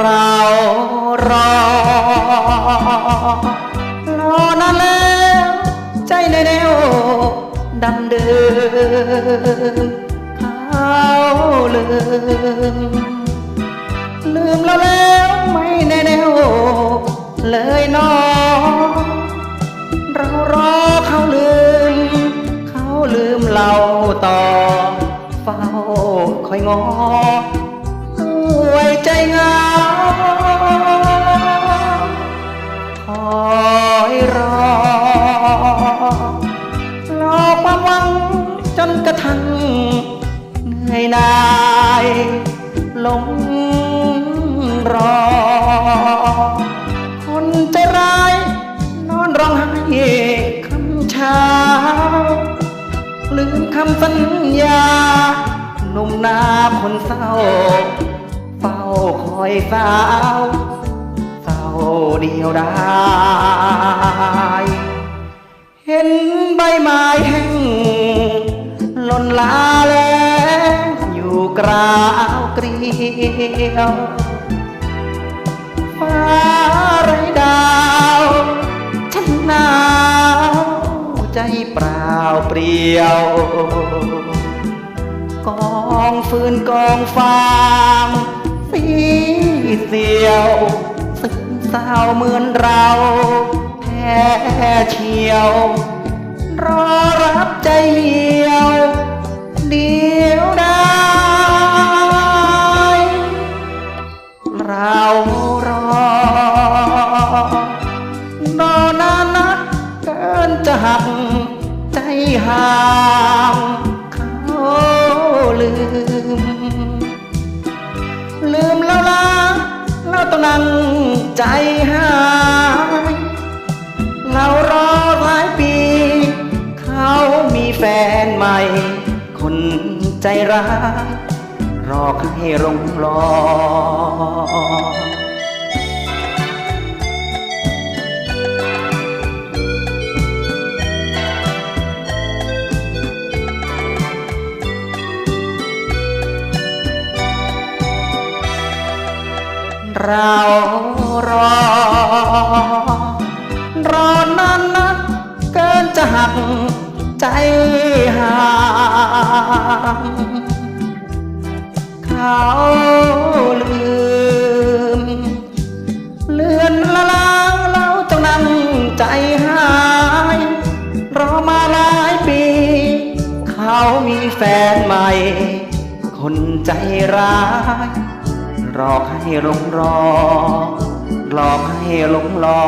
เรารอรอนานแล้วใจในแนวดำเดิมเขาลืมลืมเราแล้วไม่แน่แน่วเลยนอเรารอเขาลืม เขาลืมเราต่อเฝ้าคอยงอไว้ใจงา จนกระทั่งเหนื่อยหนายหลงรอ คนใจร้ายนอนร้องไห้คำเช้าลืมคำสัญญาหนุ่มนาคนเศร้า เฝ้าคอยสาว เศร้าเดียวด้เกราวเกลียวฟ้าไรดาว ฉันหนาวใจเปล่าเปลี่ยว กองฟืนกองฟางสีเสียวสึกเศร้าเหมือนเราแพ้เชียว รอรับใจเหี่ยว เราต้องนั่งใจหายเรารอหลายปี เขามีแฟนใหม่ คนใจร้ายรอให้รงรอ เรารอ รอนานนักเกินจะหักใจห่างเขาลืม เลือนละลางเราต้องนั่งใจหาย รอมาหลายปี เขามีแฟนใหม่ คนใจร้าย รอให้หลงรอหลอกให้หลงรอ